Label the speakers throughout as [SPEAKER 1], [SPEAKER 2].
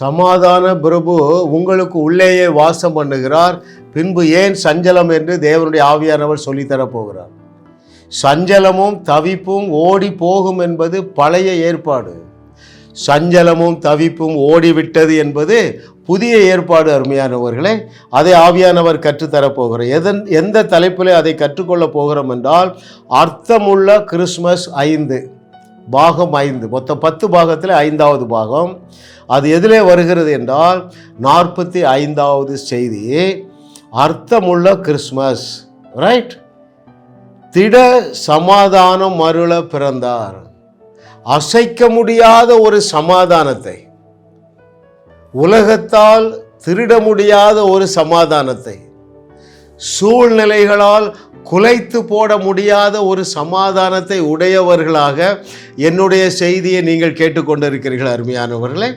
[SPEAKER 1] சமாதான பிரபு உங்களுக்கு உள்ளேயே வாசம் பண்ணுகிறார். பின்பு ஏன் சஞ்சலம் என்று தேவனுடைய ஆவியானவர் சொல்லித்தரப் போகிறார். சஞ்சலமும் தவிப்பும் ஓடி போகும் என்பது பழைய ஏற்பாடு. சஞ்சலமும் தவிப்பும் ஓடிவிட்டது என்பது புதிய ஏற்பாடு அருமையானவர்களே அதை ஆவியானவர் கற்றுத்தரப்போகிறார் எதன் எந்த தலைப்பில் அதை கற்றுக்கொள்ளப் போகிறோம் என்றால் அர்த்தமுள்ள கிறிஸ்மஸ் ஐந்து. பாகம் ஐந்து. மொத்தம் பத்து பாகத்தில் ஐந்தாவது பாகம். அது எதிலே வருகிறது என்றால் நாற்பத்தி ஐந்தாவது செய்தி அர்த்தமுள்ள கிறிஸ்மஸ் ரைட் திட சமாதானம் மருள பிறந்தார். அசைக்க முடியாத ஒரு சமாதானத்தை. உலகத்தால் திருட முடியாத ஒரு சமாதானத்தை. சூழ்நிலைகளால் குலைத்து போட முடியாத ஒரு சமாதானத்தை உடையவர்களாக என்னுடைய செய்தியை நீங்கள் கேட்டுக்கொண்டிருக்கிறீர்கள் அருமையானவர்களே.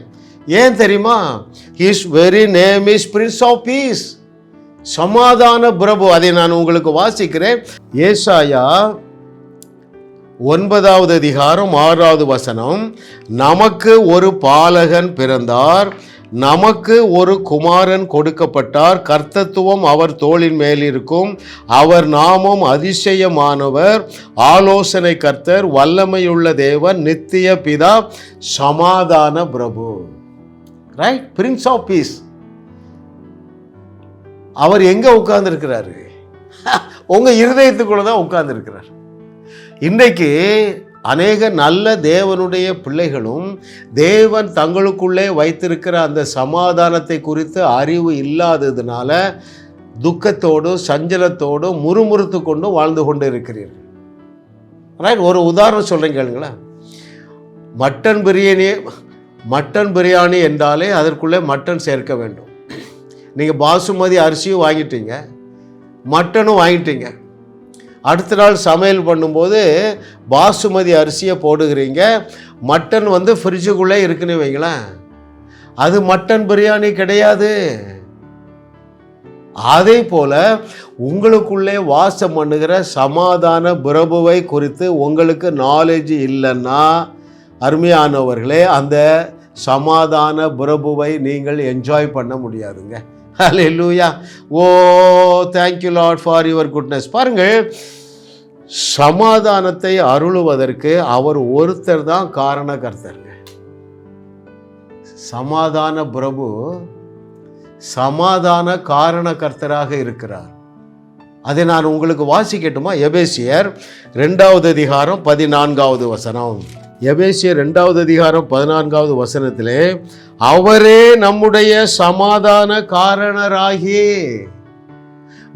[SPEAKER 1] ஏன் தெரியுமா? His very name is Prince of Peace சமாதான பிரபு அதை நான் உங்களுக்கு வாசிக்கிறேன். ஏசாயா ஒன்பதாவது அதிகாரம் ஆறாவது வசனம் நமக்கு ஒரு பாலகன் பிறந்தார். நமக்கு ஒரு குமாரன் கொடுக்கப்பட்டார். கர்த்தத்துவம் அவர் தோளின் மேல் இருக்கும் அவர் நாமம் அதிசயமானவர். ஆலோசனை கர்த்தர் வல்லமையுள்ள தேவன் நித்திய பிதா சமாதான பிரபு. ரைட் பிரின்ஸ் ஆஃப் பீஸ் அவர் எங்க உட்கார்ந்துருக்கிறாரு? உங்க இருதயத்துக்குள்ள தான் உட்கார்ந்துருக்கிறார். இன்றைக்கு அநேக நல்ல தேவனுடைய பிள்ளைகளும் தேவன் தங்களுக்குள்ளே வைத்திருக்கிற அந்த சமாதானத்தை குறித்து அறிவு இல்லாததுனால துக்கத்தோடும் சஞ்சலத்தோடும் முறுமுறுத்து கொண்டும் வாழ்ந்து கொண்டு இருக்கிறீர்கள் ரைட் ஒரு உதாரணம் சொல்கிறேன் கேளுங்களேன். மட்டன் பிரியாணி மட்டன் பிரியாணி என்றாலே அதற்குள்ளே மட்டன் சேர்க்க வேண்டும். நீங்கள் பாசுமதி அரிசியும் வாங்கிட்டீங்க மட்டனும் வாங்கிட்டீங்க. அடுத்த நாள் சமையல் பண்ணும்போது பாசுமதி அரிசியை போடுகிறீங்க. மட்டன் வந்து ஃப்ரிட்ஜுக்குள்ளே இருக்குன்னு வைங்களேன். அது மட்டன் பிரியாணி கிடையாது. அதே போல உங்களுக்குள்ளே வாசம் பண்ணுகிற சமாதான பிரபுவை குறித்து உங்களுக்கு நாலேஜ் இல்லைன்னா அருமையானவர்களே அந்த சமாதான பிரபுவை நீங்கள் என்ஜாய் பண்ண முடியாதுங்க. ஹalleluya ஓ thank you Lord for your goodness பாருங்கள் சமாதானத்தை அருளுவதற்கு அவர் ஒருத்தர் தான் காரணகர்த்தருங்க. சமாதான பிரபு சமாதான காரணகர்த்தராக இருக்கிறார். அதை நான் உங்களுக்கு வாசிக்கட்டுமா? எபேசியர் ரெண்டாவது அதிகாரம் பதினான்காவது வசனம். எபேசிய ரெண்டாவது அதிகாரம் பதினான்காவது வசனத்திலே அவரே நம்முடைய சமாதான காரணராகி.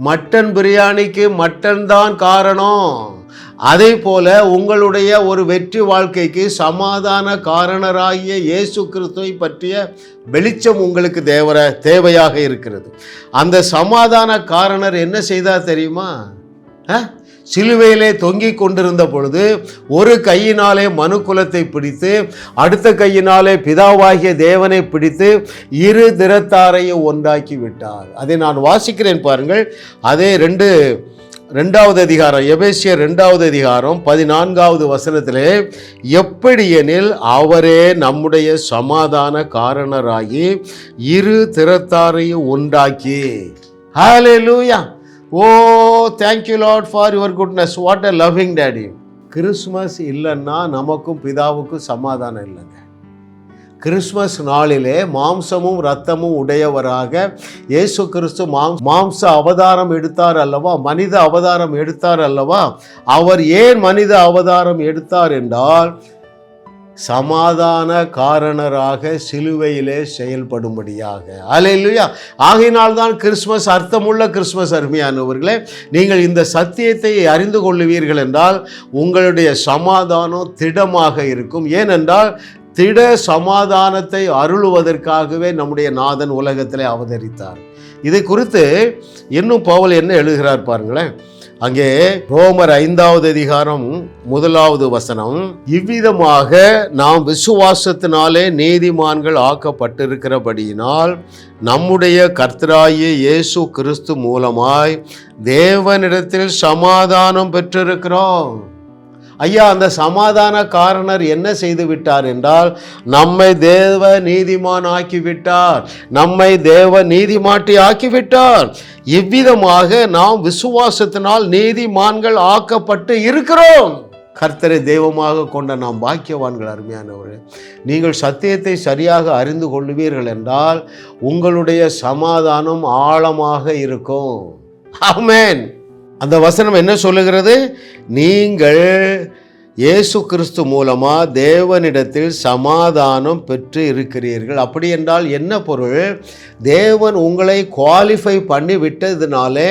[SPEAKER 1] மட்டன் பிரியாணிக்கு மட்டன் தான் காரணம். அதே போல உங்களுடைய ஒரு வெற்றி வாழ்க்கைக்கு சமாதான காரணராகிய இயேசு கிறிஸ்துவை பற்றிய வெளிச்சம் உங்களுக்கு தேவர தேவையாக இருக்கிறது. அந்த சமாதான காரணர் என்ன செய்தார் தெரியுமா? ஆ? சிலுவையிலே தொங்கிக் கொண்டிருந்த பொழுது ஒரு கையினாலே மனுக்குலத்தை பிடித்து அடுத்த கையினாலே பிதாவாகிய தேவனை பிடித்து இரு திறத்தாரையும் ஒன்றாக்கி விட்டார். அதை நான் வாசிக்கிறேன் பாருங்கள். அதே ரெண்டு ரெண்டாவது அதிகாரம் எபேசிய ரெண்டாவது அதிகாரம் பதினான்காவது வசனத்திலே எப்படி எனில் அவரே நம்முடைய சமாதான காரணராகி இரு திறத்தாரையும் உண்டாக்கி. லூயா ஓ thank you Lord for your goodness what a loving daddy Christmas இல்லைன்னா நமக்கும் பிதாவுக்கும் சமாதானம் இல்லைங்க. கிறிஸ்மஸ் நாளிலே மாம்சமும் ரத்தமும் உடையவராக இயேசு கிறிஸ்து மாம் மாம்ச அவதாரம் எடுத்தார் அல்லவா? மனித அவதாரம் எடுத்தார் அல்லவா? அவர் ஏன் மனித அவதாரம் எடுத்தார் என்றால் சமாதான காரணராக சிலுவையிலே செயல்படும்படியாக. அலை ஆகையினால் தான் கிறிஸ்மஸ் அர்த்தமுள்ள கிறிஸ்மஸ் அருமையானவர்களே நீங்கள் இந்த சத்தியத்தை அறிந்து கொள்ளுவீர்கள் என்றால் உங்களுடைய சமாதானம் திடமாக இருக்கும். ஏனென்றால் திட சமாதானத்தை அருளுவதற்காகவே நம்முடைய நாதன் உலகத்திலே அவதரித்தார். இதை குறித்து இன்னும் பவுல் என்ன எழுதுகிறார் பாருங்களேன். அங்கே ரோமர் ஐந்தாவது அதிகாரம் முதலாவது வசனம் இவ்விதமாக நாம் விசுவாசத்தினாலே நீதிமான்கள் ஆக்கப்பட்டிருக்கிறபடியினால் நம்முடைய கர்த்தராகிய இயேசு கிறிஸ்து மூலமாய் தேவனிடத்தில் சமாதானம் பெற்றிருக்கிறோம். ஐயா அந்த சமாதான காரணர் என்ன செய்து விட்டார் என்றால் நம்மை தேவ நீதிமான் ஆக்கிவிட்டார். நம்மை தேவ நீதிமாட்டி ஆக்கிவிட்டார். இவ்விதமாக நாம் விசுவாசத்தினால் நீதிமான்கள் ஆக்கப்பட்டு இருக்கிறோம். கர்த்தரை தெய்வமாக கொண்ட நாம் பாக்கியவான்கள் அருமையானவர்கள் நீங்கள் சத்தியத்தை சரியாக அறிந்து கொள்வீர்கள் என்றால் உங்களுடைய சமாதானம் ஆழமாக இருக்கும். ஆமேன். அந்த வசனம் என்ன சொல்லுகிறது? நீங்கள் இயேசு கிறிஸ்து மூலமாக தேவனிடத்தில் சமாதானம் பெற்று இருக்கிறீர்கள். அப்படி என்றால் என்ன பொருள்? தேவன் உங்களை குவாலிஃபை பண்ணி விட்டதுனாலே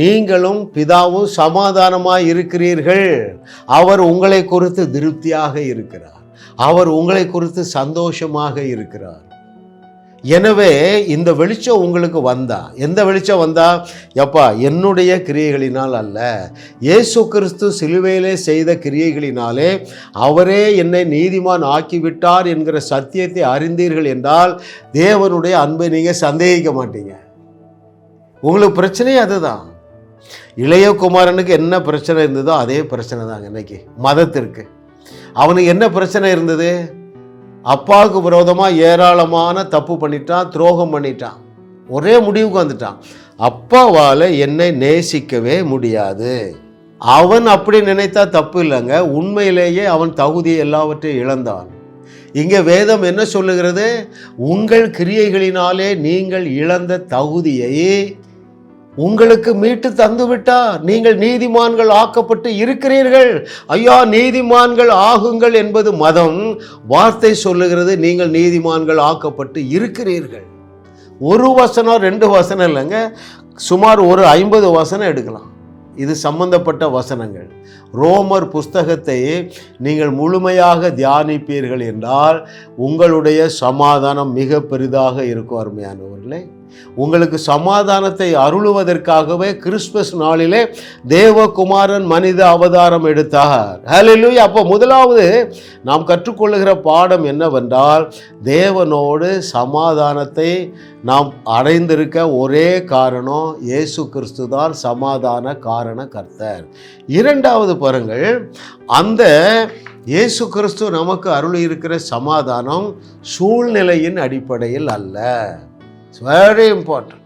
[SPEAKER 1] நீங்களும் பிதாவும் சமாதானமாக இருக்கிறீர்கள். அவர் உங்களை குறித்து திருப்தியாக இருக்கிறார். அவர் உங்களை குறித்து சந்தோஷமாக இருக்கிறார். எனவே இந்த வெளிச்சம் உங்களுக்கு வந்தா எந்த வெளிச்சம் வந்தா? எப்பா என்னுடைய கிரியைகளினால் அல்ல. இயேசு கிறிஸ்து சிலுவையிலே செய்த கிரியைகளினாலே அவரே என்னை நீதிமான் ஆக்கிவிட்டார் என்கிற சத்தியத்தை அறிந்தீர்கள் என்றால் தேவனுடைய அன்பை நீங்கள் சந்தேகிக்க மாட்டீங்க. உங்களுக்கு பிரச்சனையே அதுதான். இளையகுமாரனுக்கு என்ன பிரச்சனை இருந்ததோ அதே பிரச்சனை தாங்க இன்னைக்கு. மதத்திற்கு. அவனுக்கு என்ன பிரச்சனை இருந்தது? அப்பாவுக்கு விரோதமாக ஏராளமான தப்பு பண்ணிட்டான் துரோகம் பண்ணிட்டான். ஒரே முடிவுக்கு வந்துட்டான். அப்பாவால் என்னை நேசிக்கவே முடியாது. அவன் அப்படி நினைத்தா தப்பு இல்லைங்க. உண்மையிலேயே அவன் தகுதி எல்லாவற்றையும் இழந்தான். இங்கே வேதம் என்ன சொல்லுகிறது? உங்கள் கிரியைகளினாலே நீங்கள் இழந்த தகுதியை உங்களுக்கு மீட்டு தந்துவிட்டார். நீங்கள் நீதிமான்கள் ஆக்கப்பட்டு இருக்கிறீர்கள். ஐயா நீதிமான்கள் ஆகுங்கள் என்பது மதம். வார்த்தை சொல்லுகிறது நீங்கள் நீதிமான்கள் ஆக்கப்பட்டு இருக்கிறீர்கள். ஒரு வசனம் ரெண்டு வசனம் இல்லைங்க. சுமார் ஒரு ஐம்பது வசனம் எடுக்கலாம். இது சம்பந்தப்பட்ட வசனங்கள். ரோமர் புஸ்தகத்தை நீங்கள் முழுமையாக தியானிப்பீர்கள் என்றால் உங்களுடைய சமாதானம் மிக பெரிதாக இருக்கும் அருமையானவர்களே. உங்களுக்கு சமாதானத்தை அருளுவதற்காகவே கிறிஸ்துமஸ் நாளிலே தேவகுமாரன் மனித அவதாரம் எடுத்தார். ஹalleluya அப்போ முதலாவது நாம் கற்றுக்கொள்ளுகிற பாடம் என்னவென்றால் தேவனோடு சமாதானத்தை நாம் அடைந்திருக்க ஒரே காரணம் இயேசு கிறிஸ்து தான் சமாதான காரண கர்த்தர். இரண்டாவது பாருங்கள் அந்த இயேசு கிறிஸ்து நமக்கு அருள் இருக்கிற சமாதானம் சூழ்நிலையின் அடிப்படையில் அல்ல. It's very important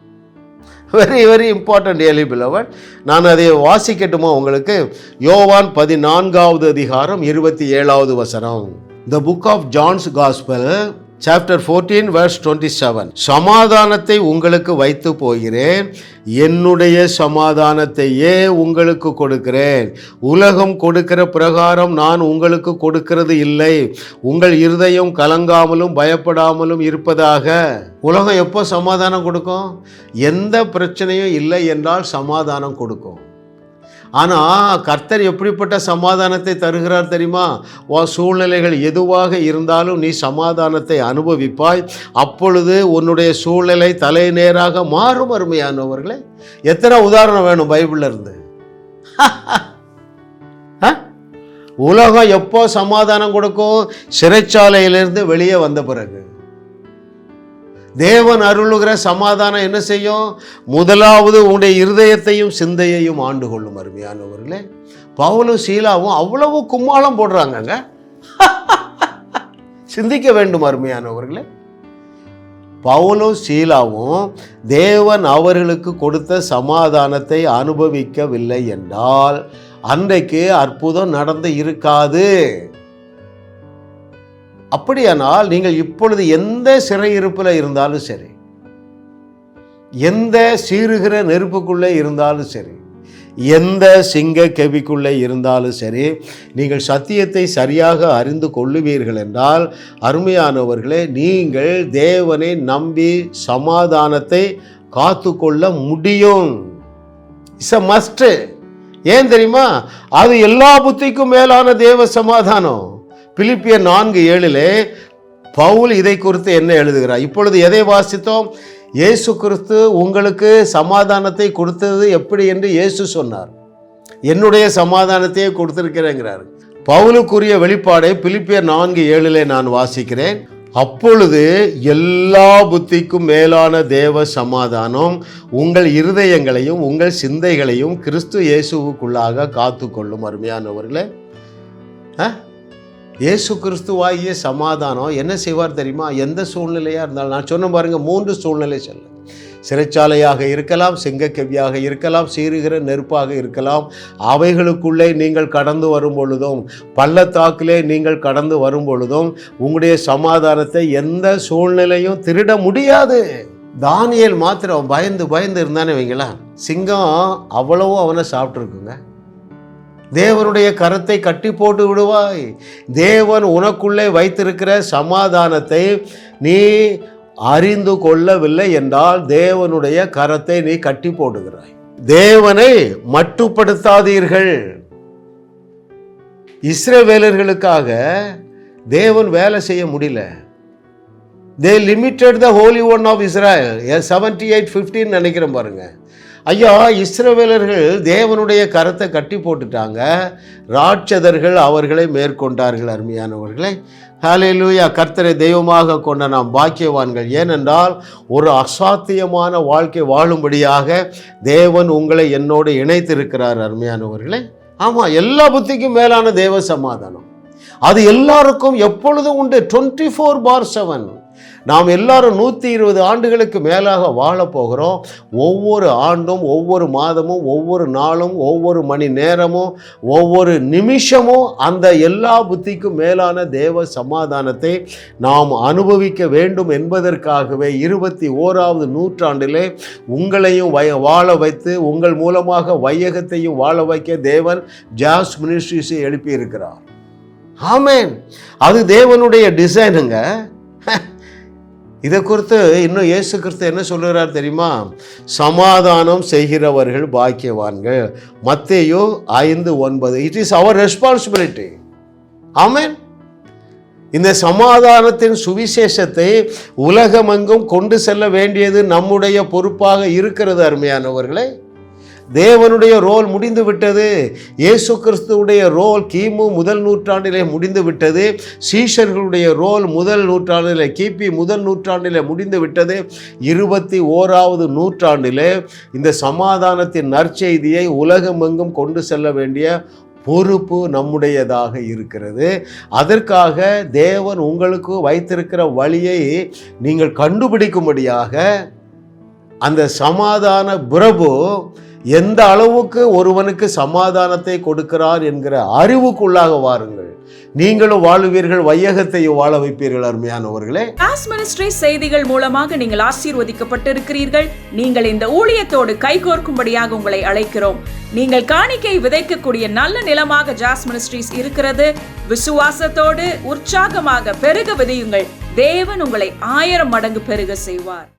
[SPEAKER 1] very very important Eli பிலவன் நான் அதை வாசிக்கட்டுமா உங்களுக்கு? யோவான் பதினான்காவது அதிகாரம் இருபத்தி ஏழாவது வசனம். The book of John's gospel chapter fourteen verse twenty seven சமாதானத்தை உங்களுக்கு வைத்து போகிறேன். என்னுடைய சமாதானத்தையே உங்களுக்கு கொடுக்கிறேன். உலகம் கொடுக்கிற பிரகாரம் நான் உங்களுக்கு கொடுக்கிறது இல்லை. உங்கள் இருதயம் கலங்காமலும் பயப்படாமலும் இருப்பதாக. உலகம் எப்போ சமாதானம் கொடுக்கும்? எந்த பிரச்சனையும் இல்லை என்றால் சமாதானம் கொடுக்கும். ஆனால் கர்த்தர் எப்படிப்பட்ட சமாதானத்தை தருகிறார் தெரியுமா? உன் சூழ்நிலைகள் எதுவாக இருந்தாலும் நீ சமாதானத்தை அனுபவிப்பாய். அப்பொழுது உன்னுடைய சூழ்நிலை தலை நேராக மாறும் அருமையானவர்களே. எத்தனை உதாரணம் வேணும் பைபிளில் இருந்து? ஆ? உலகம் எப்போ சமாதானம் கொடுக்கும்? சிறைச்சாலையிலிருந்து வெளியே வந்த பிறகு. தேவன் அருளுகிற சமாதானம் என்ன செய்யும்? முதலாவது உங்களுடைய இருதயத்தையும் சிந்தையையும் ஆண்டு கொள்ளும் அருமையானவர்களே பவுலும் சீலாவும் அவ்வளவு கும்மாளம் போடுறாங்கங்க. சிந்திக்க வேண்டும் அருமையானவர்களே பவுலும் சீலாவும் தேவன் அவர்களுக்கு கொடுத்த சமாதானத்தை அனுபவிக்கவில்லை என்றால் அன்றைக்கு அற்புதம் நடந்து இருக்காது. அப்படியானால் நீங்கள் இப்பொழுது எந்த சிறையிருப்பில் இருந்தாலும் சரி எந்த சீருகிற நெருப்புக்குள்ளே இருந்தாலும் சரி எந்த சிங்க கெவிக்குள்ளே இருந்தாலும் சரி நீங்கள் சத்தியத்தை சரியாக அறிந்து கொள்ளுவீர்கள் என்றால் அருமையானவர்களே நீங்கள் தேவனை நம்பி சமாதானத்தை காத்துக்கொள்ள முடியும். இட்ஸ் அ மஸ்ட் ஏன் தெரியுமா? அது எல்லா புத்திக்கும் மேலான தேவ சமாதானம். பிலிப்பிய நான்கு ஏழிலே பவுல் இதை குறித்து என்ன எழுதுகிறார்? இப்பொழுது எதை வாசித்தோம்? இயேசு கிறிஸ்து உங்களுக்கு சமாதானத்தை கொடுத்தது எப்படி என்று இயேசு சொன்னார். என்னுடைய சமாதானத்தையே கொடுத்திருக்கிறேங்கிறார். பவுலுக்குரிய வெளிப்பாடை பிலிப்பிய நான்கு ஏழிலே நான் வாசிக்கிறேன். அப்பொழுது எல்லா புத்திக்கும் மேலான தேவ சமாதானம் உங்கள் இருதயங்களையும் உங்கள் சிந்தைகளையும் கிறிஸ்து இயேசுவுக்குள்ளாக காத்துக்கொள்ளும். அருமையானவர்களே ஆ? இயேசு கிறிஸ்துவாகிய சமாதானம் என்ன செய்வார் தெரியுமா? எந்த சூழ்நிலையாக இருந்தாலும் நான் சொன்ன பாருங்க மூன்று சூழ்நிலை சொல்ல சிறைச்சாலையாக இருக்கலாம் சிங்கக்கவியாக இருக்கலாம் சீறுகிற நெருப்பாக இருக்கலாம் அவைகளுக்குள்ளே நீங்கள் கடந்து வரும் பொழுதும் பள்ளத்தாக்கிலே நீங்கள் கடந்து வரும் பொழுதும் உங்களுடைய சமாதானத்தை எந்த சூழ்நிலையும் திருட முடியாது. தானியல் மாத்திரம் பயந்து பயந்து இருந்தானே வைங்களா சிங்கம் அவ்வளவும் அவனை சாப்பிட்ருக்குங்க தேவனுடைய கரத்தை கட்டி போட்டு விடுவாய். தேவன் உனக்குள்ளே வைத்திருக்கிற சமாதானத்தை நீ அறிந்து கொள்ளவில்லை என்றால் தேவனுடைய கரத்தை நீ கட்டி போடுகிறாய். தேவனை மட்டுப்படுத்தாதீர்கள். இஸ்ரவேலர்களுக்காக தேவன் வேலை செய்ய முடியல. They limited the holy one of Israel seventy eight ஃபிஃப்டின்னு நினைக்கிறேன் பாருங்கள் ஐயா இஸ்ரவேலர்கள் தேவனுடைய கரத்தை கட்டி போட்டுட்டாங்க. ராட்சதர்கள் அவர்களை மேற்கொண்டார்கள் அருமையானவர்களே. ஹாலேலூயா கர்த்தரை தெய்வமாக கொண்ட நாம் பாக்கியவான்கள். ஏனென்றால் ஒரு அசாத்தியமான வாழ்க்கை வாழும்படியாக தேவன் உங்களை என்னோடு இணைத்திருக்கிறார் அருமையானவர்களே. ஆமாம் எல்லா புத்திக்கும் மேலான தேவ சமாதானம். அது எல்லாருக்கும் எப்பொழுதும் உண்டு. டுவெண்ட்டி ஃபோர் பார் செவன் நாம் எல்லாரும் நூற்றி இருபது ஆண்டுகளுக்கு மேலாக வாழப் போகிறோம். ஒவ்வொரு ஆண்டும் ஒவ்வொரு மாதமும் ஒவ்வொரு நாளும் ஒவ்வொரு மணி நேரமும் ஒவ்வொரு நிமிஷமும் அந்த எல்லா புத்திக்கும் மேலான தேவ சமாதானத்தை நாம் அனுபவிக்க வேண்டும் என்பதற்காகவே இருபத்தி ஓராவது நூற்றாண்டிலே உங்களையும் வய வாழ வைத்து உங்கள் மூலமாக வையகத்தையும் வாழ வைக்க தேவன் ஜாஸ் மினிஸ்ட்ரிஸை எழுப்பியிருக்கிறார். ஆமேன். அது தேவனுடைய டிசைனுங்க. இதை குறித்து இன்னும் இயேசு கிறிஸ்து என்ன சொல்லுகிறார் தெரியுமா? சமாதானம் செய்கிறவர்கள் பாக்கியவான்கள். மத்தேயோ ஐந்து ஒன்பது. இட் இஸ் அவர் ரெஸ்பான்சிபிலிட்டி ஆமேன் இந்த சமாதானத்தின் சுவிசேஷத்தை உலகமெங்கும் கொண்டு செல்ல வேண்டியது நம்முடைய பொறுப்பாக இருக்கிறது அருமையானவர்களே. தேவனுடைய ரோல் முடிந்து விட்டது. இயேசு கிறிஸ்துவுடைய ரோல் கிமு முதல் நூற்றாண்டிலே முடிந்து விட்டது. சீஷர்களுடைய ரோல் முதல் நூற்றாண்டிலே கிபி முதல் நூற்றாண்டிலே முடிந்து விட்டது. இருபத்தி ஓராவது நூற்றாண்டிலே இந்த சமாதானத்தின் நற்செய்தியை உலகமெங்கும் கொண்டு செல்ல வேண்டிய பொறுப்பு நம்முடையதாக இருக்கிறது. அதற்காக தேவன் உங்களுக்கு வைத்திருக்கிற வழியை நீங்கள் கண்டுபிடிக்கும்படியாக அந்த சமாதான பிரபு எந்த அளவுக்கு ஒருவனுக்கு சமாதானத்தை கொடுக்கிறார் என்கிற அறிவுக்குள்ளாக வாருங்கள். நீங்களும் வாழுவீர்கள் வையகத்தையும் வாழ வைப்பீர்கள் அருமையானவர்களே.
[SPEAKER 2] காஸ் மினிஸ்ட்ரி செய்திகள் மூலமாக நீங்கள் ஆசீர்வதிக்கப்பட்டிருக்கிறீர்கள். நீங்கள் இந்த ஊழியத்தோடு கைகோர்க்கும்படியாக உங்களை அழைக்கிறோம். நீங்கள் காணிக்கை விதைக்கக்கூடிய நல்ல நிலமாக ஜாஸ் மினிஸ்ட்ரிஸ் இருக்கிறது. விசுவாசத்தோடு உற்சாகமாக பெருக விதையுங்கள். தேவன் உங்களை ஆயிரம் மடங்கு பெருக செய்வார்.